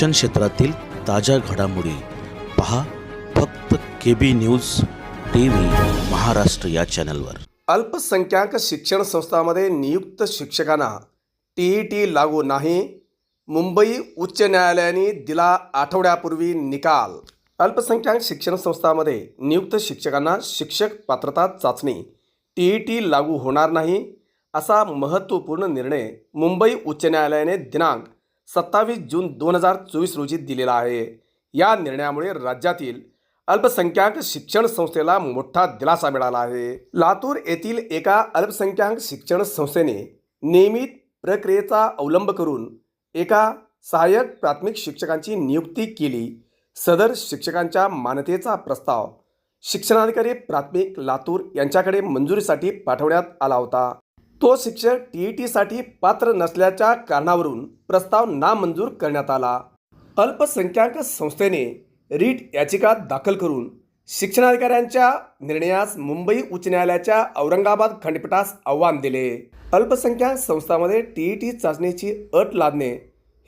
शिक्षण क्षेत्रातील ताज्या घडामोडी पहा फक्त K B news T V Maharashtra या चॅनलवर. अल्पसंख्याक शिक्षण संस्थांमध्ये नियुक्त शिक्षकांना टी ई टी लागू नाही मुंबई उच्च न्यायालयाने दिला आठवड्यापूर्वी निकाल. अल्पसंख्याक शिक्षण संस्थांमध्ये नियुक्त शिक्षकांना शिक्षक पात्रता चाचणी टी ई टी लागू होणार नाही असा महत्त्वपूर्ण निर्णय मुंबई उच्च न्यायालयाने दिनांक सत्तावीस जून दोन हजार चोवीस रोजी दिलेला आहे. या निर्णयामुळे राज्यातील अल्पसंख्याक शिक्षण संस्थेला मोठा दिलासा मिळाला आहे. लातूर येथील एका अल्पसंख्याक शिक्षण संस्थेने नियमित प्रक्रियेचा अवलंब करून एका सहाय्यक प्राथमिक शिक्षकांची नियुक्ती केली. सदर शिक्षकांच्या मान्यतेचा प्रस्ताव शिक्षणाधिकारी प्राथमिक लातूर यांच्याकडे मंजुरीसाठी पाठवण्यात आला होता. तो शिक्षक टी ई टीसाठी पात्र नसल्याच्या कारणावरून प्रस्ताव नामंजूर करण्यात आला. अल्पसंख्याक संस्थेने रीट याचिका दाखल करून शिक्षणाधिकाऱ्यांच्या निर्णयास मुंबई उच्च न्यायालयाच्या औरंगाबाद खंडपीठास आव्हान दिले. अल्पसंख्याक संस्थांमध्ये टी ई टी चाचणीची अट लादणे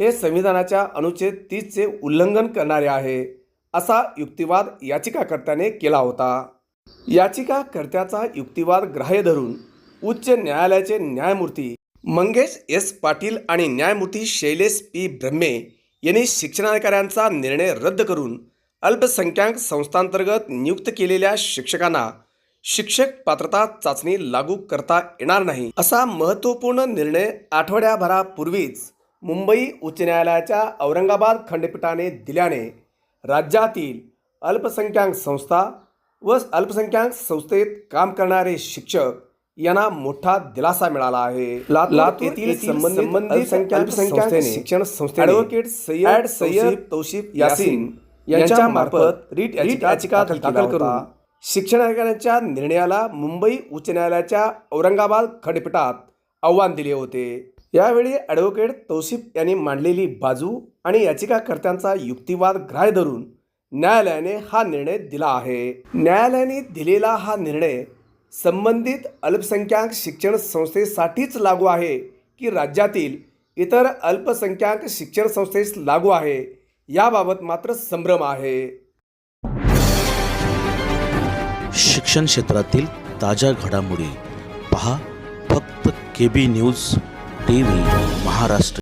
हे संविधानाच्या अनुच्छेद तीसचे उल्लंघन करणारे आहे असा युक्तिवाद याचिकाकर्त्याने केला होता. याचिकाकर्त्याचा युक्तिवाद ग्राह्य धरून उच्च न्यायालयाचे न्यायमूर्ती मंगेश एस पाटील आणि न्यायमूर्ती शैलेश पी ब्रह्मे यांनी शिक्षणाधिकाऱ्यांचा निर्णय रद्द करून अल्पसंख्याक संस्थांतर्गत नियुक्त केलेल्या शिक्षकांना शिक्षक पात्रता चाचणी लागू करता येणार नाही असा महत्त्वपूर्ण निर्णय आठवड्याभरापूर्वीच मुंबई उच्च न्यायालयाच्या औरंगाबाद खंडपीठाने दिल्याने राज्यातील अल्पसंख्याक संस्था व अल्पसंख्याक संस्थेत काम करणारे शिक्षक यांना मोठा दिलासा मिळाला आहे. लातूर येथील संबंधित अल्पसंख्याक संस्थेने शिक्षण संस्थे ॲडव्होकेट सय्यद सय्यद तौशिफ यासीन यांच्या मार्फत रीट याचिका दाखल करून शिक्षणाधिकाऱ्यांच्या निर्णयाला मुंबई उच्च न्यायालयाच्या औरंगाबाद खंडपीठात आव्हान दिले होते. यावेळी ॲडव्होकेट तौसिफ यांनी मांडलेली बाजू आणि याचिकाकर्त्यांचा युक्तिवाद ग्राह्य धरून न्यायालयाने हा निर्णय दिला आहे. न्यायालयाने दिलेला हा निर्णय संबंधित अल्पसंख्याक शिक्षण संस्थेसाठीच लागू आहे की राज्यातील इतर अल्पसंख्याक शिक्षण संस्थेस लागू आहे? याबाबत मात्र संभ्रम आहे. शिक्षण क्षेत्रातील ताज्या घडामोडी पहा. फक्त K B news T V Maharashtra.